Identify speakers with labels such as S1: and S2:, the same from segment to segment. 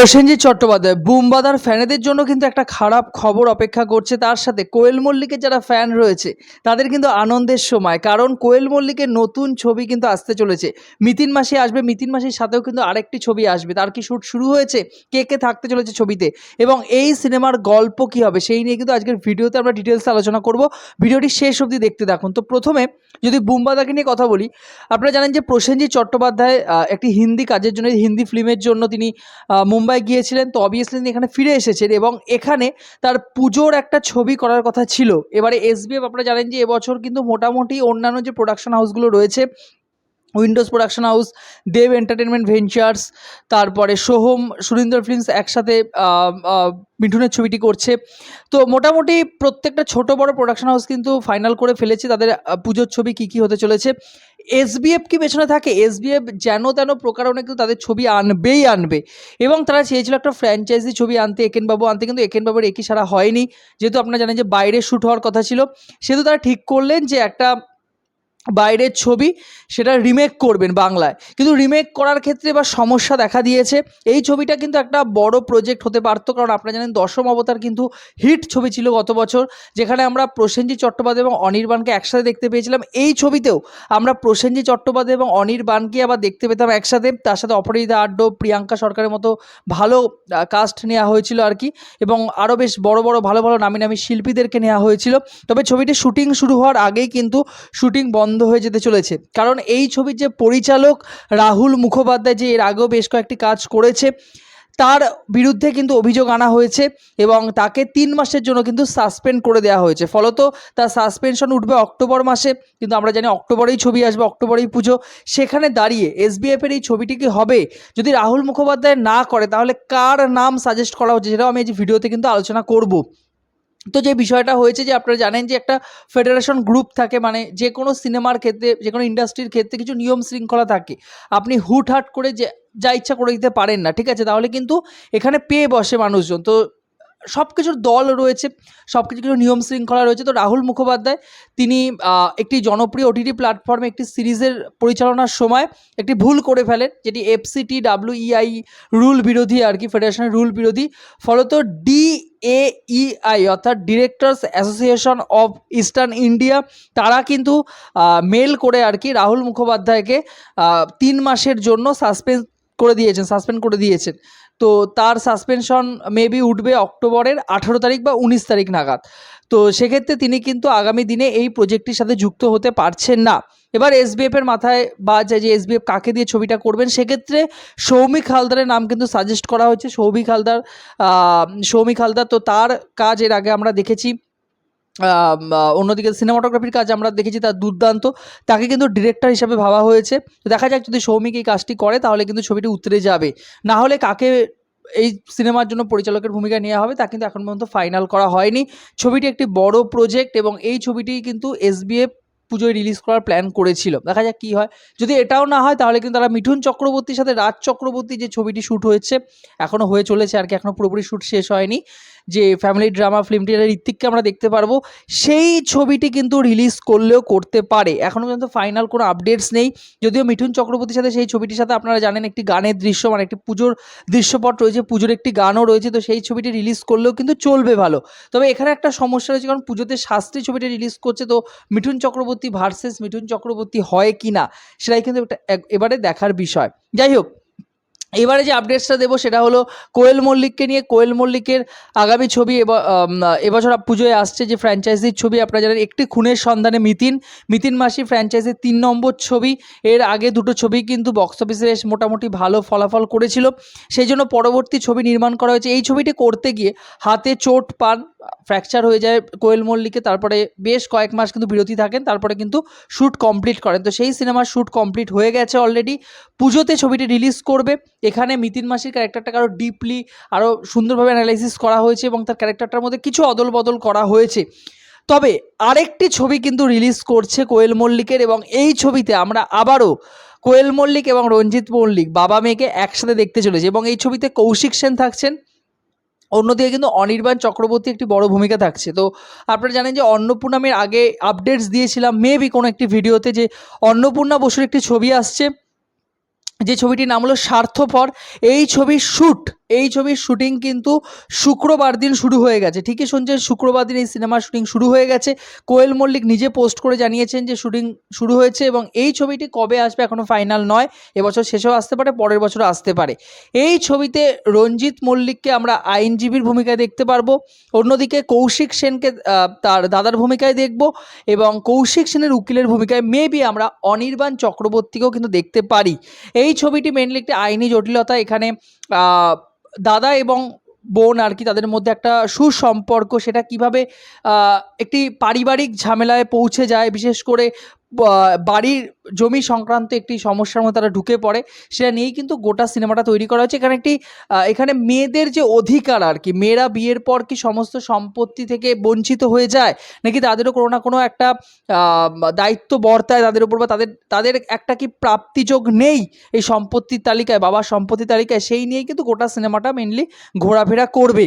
S1: প্রসেনজিৎ চট্টোপাধ্যায় বুমবাদার ফ্যানেদের জন্য কিন্তু একটা খারাপ খবর অপেক্ষা করছে তার সাথে। কোয়েল মল্লিকের যারা ফ্যান রয়েছে তাদের কিন্তু আনন্দের সময় কারণ কোয়েল মল্লিকের নতুন ছবি কিন্তু আসতে চলেছে। মিতিন মাসি আসবে মিতিন মাসির সাথেও কিন্তু আরেকটি ছবি আসবে। তার কি শ্যুট শুরু হয়েছে কে কে থাকতে চলেছে ছবিতে এবং এই সিনেমার গল্প কি হবে সেই নিয়ে কিন্তু আজকের ভিডিওতে আমরা ডিটেলস আলোচনা করব। ভিডিওটি শেষ অবধি দেখতে থাকুন। তো প্রথমে যদি বুমবাদাকে নিয়ে কথা বলি আপনারা জানেন যে প্রসেনজিৎ চট্টোপাধ্যায় একটি হিন্দি কাজের জন্য হিন্দি ফিল্মের জন্য তিনি আহ, মুম্বাই গিয়েছিলেন, তো অবভিয়াসলি তিনি এখানে ফিরে এসেছেন এবং এখানে তার পুজোর একটা ছবি করার কথা ছিল। এবারে এসবিএফ আপনারা জানেন যে এবছর কিন্তু মোটামুটি অন্যান্য যে প্রোডাকশন হাউসগুলো রয়েছে windows production house, Dev entertainment ventures, তারপরে সোহম, সুরিন্দর ফিল্মস একসাথে মিঠুনের ছবিটি করছে। তো মোটামুটি প্রত্যেকটা ছোট বড় প্রোডাকশন হাউস কিন্তু ফাইনাল করে ফেলেছে। তাদের পুজোর ছবি কী কী হতে চলেছে? এসবিএফ কি পেছনে থাকে? এসবিএফ যেন তেন প্রকারণে কিন্তু তাদের ছবি আনবেই আনবে। এবং তারা চেয়েছিল একটা ফ্র্যাঞ্চাইজি ছবি আনতে, একেনবাবু আনতে, কিন্তু একেনবাবুর একই সারা হয়নি। যেহেতু আপনারা জানেন যে বাইরে শ্যুট হওয়ার কথা ছিল, সেহেতু তারা ঠিক করলেন যে একটা বাইরের ছবি সেটা রিমেক করবেন বাংলায়। কিন্তু রিমেক করার ক্ষেত্রে এবার সমস্যা দেখা দিয়েছে। এই ছবিটা কিন্তু একটা বড় প্রজেক্ট হতে পারতো, কারণ আপনারা জানেন দশম অবতার কিন্তু হিট ছবি ছিল গত বছর, যেখানে আমরা প্রসেনজিৎ চট্টোপাধ্যায় এবং অনির্বাণকে একসাথে দেখতে পেয়েছিলাম। এই ছবিতেও আমরা প্রসেনজিৎ চট্টোপাধ্যায় এবং অনির্বাণকে আবার দেখতে পেতাম একসাথে। তার সাথে অপরাজিতা আড্ড, প্রিয়াঙ্কা সরকারের মতো ভালো কাস্ট নেওয়া হয়েছিল আর কি, এবং আরও বেশ বড় বড়, ভালো ভালো নামি নামি শিল্পীদেরকে নেওয়া হয়েছিল। তবে ছবিটি শুটিং শুরু হওয়ার আগেই কিন্তু শুটিং বন্ধ হয়ে যেতে চলেছে। কারণ এই ছবির যে পরিচালক রাহুল মুখোপাধ্যায় যে এর আগেও বেশ কয়েকটি কাজ করেছে, তার বিরুদ্ধে কিন্তু অভিযোগ আনা হয়েছে এবং তাকে তিন মাসের জন্য কিন্তু সাসপেন্ড করে দেওয়া হয়েছে। ফলত তার সাসপেনশন উঠবে অক্টোবর মাসে, কিন্তু আমরা জানি অক্টোবরেই ছবি আসবে, অক্টোবরেই পুজো। সেখানে দাঁড়িয়ে এসবিএফের এই ছবিটি কি হবে? যদি রাহুল মুখোপাধ্যায় না করে, তাহলে কার নাম সাজেস্ট করা হচ্ছে? সেটাও আমি এই ভিডিওতে কিন্তু আলোচনা করব। তো যে বিষয়টা হয়েছে যে আপনারা জানেন যে একটা ফেডারেশন গ্রুপ থাকে মানে যে কোনো সিনেমার ক্ষেত্রে, যে কোনো ইন্ডাস্ট্রির ক্ষেত্রে কিছু নিয়ম শৃঙ্খলা থাকে, আপনি হুটহাট করে যে, যা ইচ্ছা করে দিতে পারেন না, ঠিক আছে? তাহলে কিন্তু এখানে পেয়ে বসে মানুষজন। তো সব কিছুর দল রয়েছে সব কিছু কিছু নিয়ম শৃঙ্খলা রয়েছে। তো রাহুল মুখোপাধ্যায়, তিনি একটি জনপ্রিয় ওটিটি প্ল্যাটফর্মে একটি সিরিজের পরিচালনার সময় একটি ভুল করে ফেলেন, যেটি এফসিটি ডাব্লিউইআই রুল বিরোধী আর কি ফেডারেশনের রুল বিরোধী। ফলত ডি এইআই অর্থাৎ directors association of eastern India তারা কিন্তু মেল করে আর কি রাহুল মুখোপাধ্যায়কে তিন মাসের জন্য সাসপেন্ড করে দিয়েছেন সাসপেন্ড করে দিয়েছেন। তো তার সাসপেনশন মেবি উঠবে অক্টোবরের আঠারো তারিখ বা উনিশ তারিখ নাগাদ। তো সেক্ষেত্রে তিনি কিন্তু আগামী দিনে এই প্রজেক্টটির সাথে যুক্ত হতে পারছেন না। এবার এসবিএফ এর মাথায় বা যে এসবিএফ কাকে দিয়ে ছবিটা করবেন, সেক্ষেত্রে সৌমিক হালদারের নাম কিন্তু সাজেস্ট করা হয়েছে। সৌমিক হালদার সৌমিক হালদার তো তার কাজ এর আগে আমরা দেখেছি অন্যদিকে সিনেমাটোগ্রাফির কাজ আমরা দেখেছি, তার দুর্দান্ত। তাকে কিন্তু ডিরেক্টর হিসাবে ভাবা হয়েছে। তো দেখা যাক যদি সৌমিক এই কাজটি করে, তাহলে কিন্তু ছবিটি উতরে যাবে। না হলে কাকে এই সিনেমার জন্য পরিচালকের ভূমিকা নেওয়া হবে, তা কিন্তু এখন পর্যন্ত ফাইনাল করা হয়নি। ছবিটি একটি বড় প্রজেক্ট এবং এই ছবিটি কিন্তু এসবিএফ পুজোয় রিলিজ করার প্ল্যান করেছিল। দেখা যাক কী হয়। যদি এটাও না হয়, তাহলে কিন্তু তারা মিঠুন চক্রবর্তীর সাথে রাজ চক্রবর্তী যে ছবিটি শ্যুট হয়েছে এখনও হয়ে চলেছে আর কি এখনও পুরোপুরি শ্যুট শেষ হয়নি। যে ফ্যামিলি ড্রামা ফিল্মটি ঋত্বিককে আমরা দেখতে পারব, সেই ছবিটি কিন্তু রিলিজ করলেও করতে পারে। এখনও পর্যন্ত ফাইনাল কোনো আপডেটস নেই। যদিও মিঠুন চক্রবর্তীর সাথে সেই ছবিটির সাথে আপনারা জানেন একটি গানের দৃশ্য মানে একটি পুজোর দৃশ্যপট রয়েছে, পুজোর একটি গানও রয়েছে, তো সেই ছবিটি রিলিজ করলেও কিন্তু চলবে ভালো। তবে এখানে একটা সমস্যা রয়েছে, কারণ পুজোতে শাস্ত্রী ছবিটি রিলিজ করছে, তো মিঠুন চক্রবর্তী ভার্সেস মিঠুন চক্রবর্তী হয় কি না সেটাই কিন্তু একটা এবারে দেখার বিষয়। যাই হোক এবারে যে আপডেটসটা দেবো সেটা হলো কোয়েল মল্লিককে নিয়ে, কোয়েল মল্লিকের আগামী ছবি এবছর পুজোয় আসছে যে ফ্র্যাঞ্চাইজির ছবি, আপনারা জানেন একটি খুনের সন্ধানে মিতিন মিতিন মাসি ফ্র্যাঞ্চাইজির তিন নম্বর ছবি, এর আগে দুটো ছবি কিন্তু বক্স অফিসে বেশ মোটামুটি ভালো ফলাফল করেছিল। সেই জন্য পরবর্তী ছবি নির্মাণ করা হয়েছে। এই ছবিটি করতে গিয়ে হাতে চোট পান ফ্র্যাকচার হয়ে যায় কোয়েল মল্লিকে তারপরে বেশ কয়েক মাস কিন্তু বিরতি থাকেন, তারপরে কিন্তু শ্যুট কমপ্লিট করেন। তো সেই সিনেমার শ্যুট কমপ্লিট হয়ে গেছে অলরেডি পুজোতে ছবিটি রিলিজ করবে। এখানে মিতিন মাসির ক্যারেক্টারটাকে আরও ডিপলি আরও সুন্দরভাবে অ্যানালাইসিস করা হয়েছে এবং তার ক্যারেক্টারটার মধ্যে কিছু অদল বদল করা হয়েছে। তবে আরেকটি ছবি কিন্তু রিলিজ করছে কোয়েল মল্লিকের এবং এই ছবিতে আমরা আবারও কোয়েল মল্লিক এবং রঞ্জিত মল্লিক বাবা মেয়েকে একসাথে দেখতে চলেছে এবং এই ছবিতে কৌশিক সেন থাকছেন। অন্যদিকে কিন্তু অনির্বাণ চক্রবর্তী একটি বড় ভূমিকা থাকছে। তো আপনারা জানেন যে অন্নপূর্ণামের আগে আপডেটস দিয়েছিলাম মেবি কোনো একটি ভিডিওতে যে অন্নপূর্ণা বসুর একটি ছবি আসছে। যে ছবিটির নাম হলো স্বার্থপর, এই ছবির শ্যুট এই ছবির শুটিং কিন্তু শুক্রবার দিন শুরু হয়ে গেছে। ঠিকই শুনছেন, শুক্রবার দিন এই সিনেমার শুটিং শুরু হয়ে গেছে। কোয়েল মল্লিক নিজে পোস্ট করে জানিয়েছেন যে শুটিং শুরু হয়েছে এবং এই ছবিটি কবে আসবে এখনও ফাইনাল নয়, এবছর শেষেও আসতে পারে, পরের বছর আসতে পারে। এই ছবিতে রঞ্জিত মল্লিককে আমরা আইনজীবীর ভূমিকায় দেখতে পারব, অন্যদিকে কৌশিক সেনকে তার দাদার ভূমিকায় দেখব এবং কৌশিক সেনের উকিলের ভূমিকায় মেবি আমরা অনির্বাণ চক্রবর্তীকেও কিন্তু দেখতে পারি। এই ছবিটি মেনলি একটি আইনি জটিলতা। এখানে দাদা এবং বোন আর কি তাদের মধ্যে একটা সুসম্পর্ক, সেটা কীভাবে একটি পারিবারিক ঝামেলায় পৌঁছে যায়, বিশেষ করে বাড়ির জমি সংক্রান্ত একটি সমস্যার মধ্যে তারা ঢুকে পড়ে, সেটা নিয়েই কিন্তু গোটা সিনেমাটা তৈরি করা হয়েছে। এখানে একটি এখানে মেয়েদের যে অধিকার আর কি, মেয়েরা বিয়ের পর কি সমস্ত সম্পত্তি থেকে বঞ্চিত হয়ে যায়, নাকি তাদেরও কোনো না কোনো একটা দায়িত্ব বর্তায় তাদের উপর বা তাদের তাদের একটা কি প্রাপ্তিযোগ নেই এই সম্পত্তির তালিকায়, বাবার সম্পত্তির তালিকায়, সেই নিয়েই কিন্তু গোটা সিনেমাটা মেনলি ঘোরাফেরা করবে।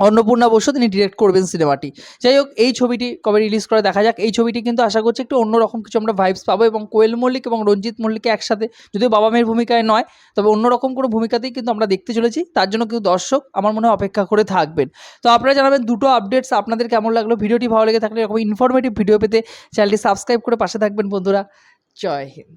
S1: অন্নপূর্ণা বসু তিনি ডিরেক্ট করবেন সিনেমাটি। যাই হোক, এই ছবিটি কবে রিলিজ করে দেখা যাক। এই ছবিটি কিন্তু আশা করছি একটু অন্যরকম কিছু আমরা ভাইবস পাবো এবং কোয়েল মল্লিক এবং রঞ্জিত মল্লিককে একসাথে, যদিও বাবা মেয়ের ভূমিকায় নয়, তবে অন্যরকম কোনো ভূমিকাতেই কিন্তু আমরা দেখতে চলেছি। তার জন্য কিন্তু দর্শক আমার মনে হয় অপেক্ষা করে থাকবেন। তো আপনারা জানাবেন দুটো আপডেটস আপনাদের কেমন লাগল? ভিডিওটি ভালো লেগে থাকলে এরকম ইনফরমেটিভ ভিডিও পেতে চ্যানেলটি সাবস্ক্রাইব করে পাশে থাকবেন বন্ধুরা। জয় হিন্দ।